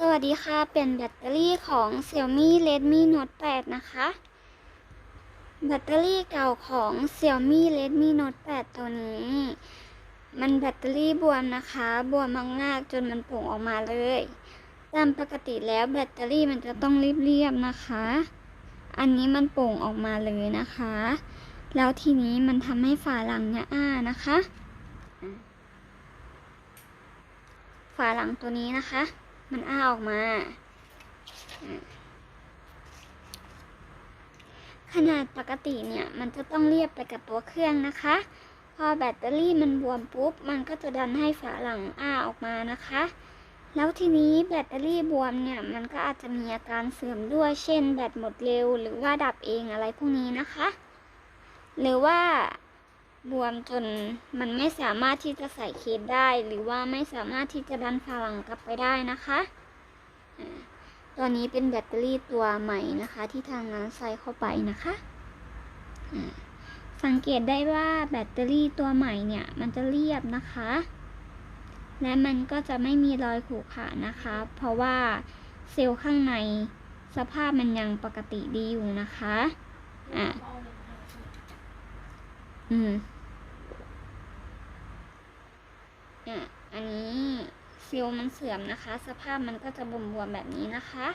สวัสดีค่ะ เป็นแบตเตอรี่ของ Xiaomi Redmi Note 8 นะคะ แบตเตอรี่เก่าของ Xiaomi Redmi Note 8 ตัวนี้ มันแบตเตอรี่บวมนะคะ บวมมากๆจนมันโป่งออกมาเลย ตามปกติแล้วแบตเตอรี่มันจะต้องเรียบๆนะคะ อันนี้มันโป่งออกมาเลยนะคะ แล้วทีนี้มันทำให้ฝาหลังเนี่ยอ้านะคะ ฝาหลังตัวนี้นะคะ มันอ้าออกมา ขนาดปกติเนี่ย มันจะต้องเรียบไปกับตัวเครื่องนะคะ พอแบตเตอรี่มันบวมปุ๊บ มันก็จะดันให้ฝาหลังอ้าออกมานะคะ แล้วทีนี้แบตเตอรี่บวมเนี่ย มันก็อาจจะมีอาการเสื่อมด้วย เช่น แบตหมดเร็ว หรือว่าดับเองอะไรพวกนี้นะคะ หรือว่า บวมจนมันไม่สามารถที่จะใส่เคสได้ หรือว่าไม่สามารถที่จะดันฝาหลังกลับไปได้นะคะตัวนี้เป็นแบตเตอรี่ตัวใหม่นะคะ ที่ทางร้านใส่เข้าไปนะคะสังเกตได้ว่าแบตเตอรี่ตัวใหม่เนี่ยมันจะเรียบนะคะ และมันก็จะไม่มีรอยขรุขระนะคะ เพราะว่าเซลล์ข้างในสภาพมันยังปกติดีอยู่นะคะ อ่าอืม อะอั นี้ซิลมันเสื่อมนะคะ สภาพมันก็จะบวมๆแบบนี้นะคะ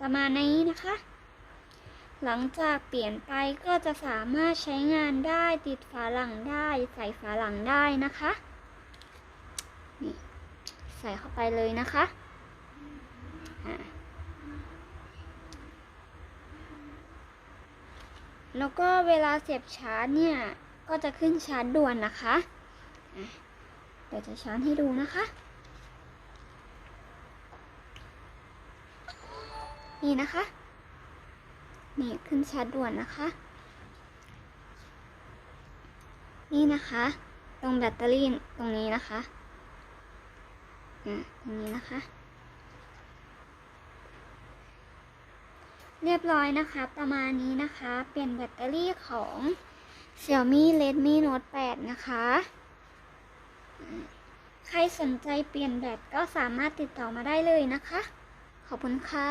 ประมาณนี้นะคะ หลังจากเปลี่ยนไปก็จะสามารถใช้งานได้ติดฝาหลังได้ ใส่ฝาหลังได้นะคะนี่ใส่เข้าไปเลยนะคะแล้วก็เวลาเสียบชาร์จเนี่ย ก็จะขึ้นชาร์จด่วนนะคะ เดี๋ยวจะชาร์จให้ดูนะคะ นี่นะคะ นี่ขึ้นชาร์จด่วนนะคะ นี่นะคะ ตรงแบตเตอรี่ตรงนี้นะคะอะตรงนี้นะคะ เรียบร้อยนะคะ ประมาณนี้นะคะ เปลี่ยนแบตเตอรี่ของ Xiaomi Redmi Note 8 นะคะ ใครสนใจเปลี่ยนแบตก็สามารถติดต่อมาได้เลยนะคะ ขอบคุณค่ะ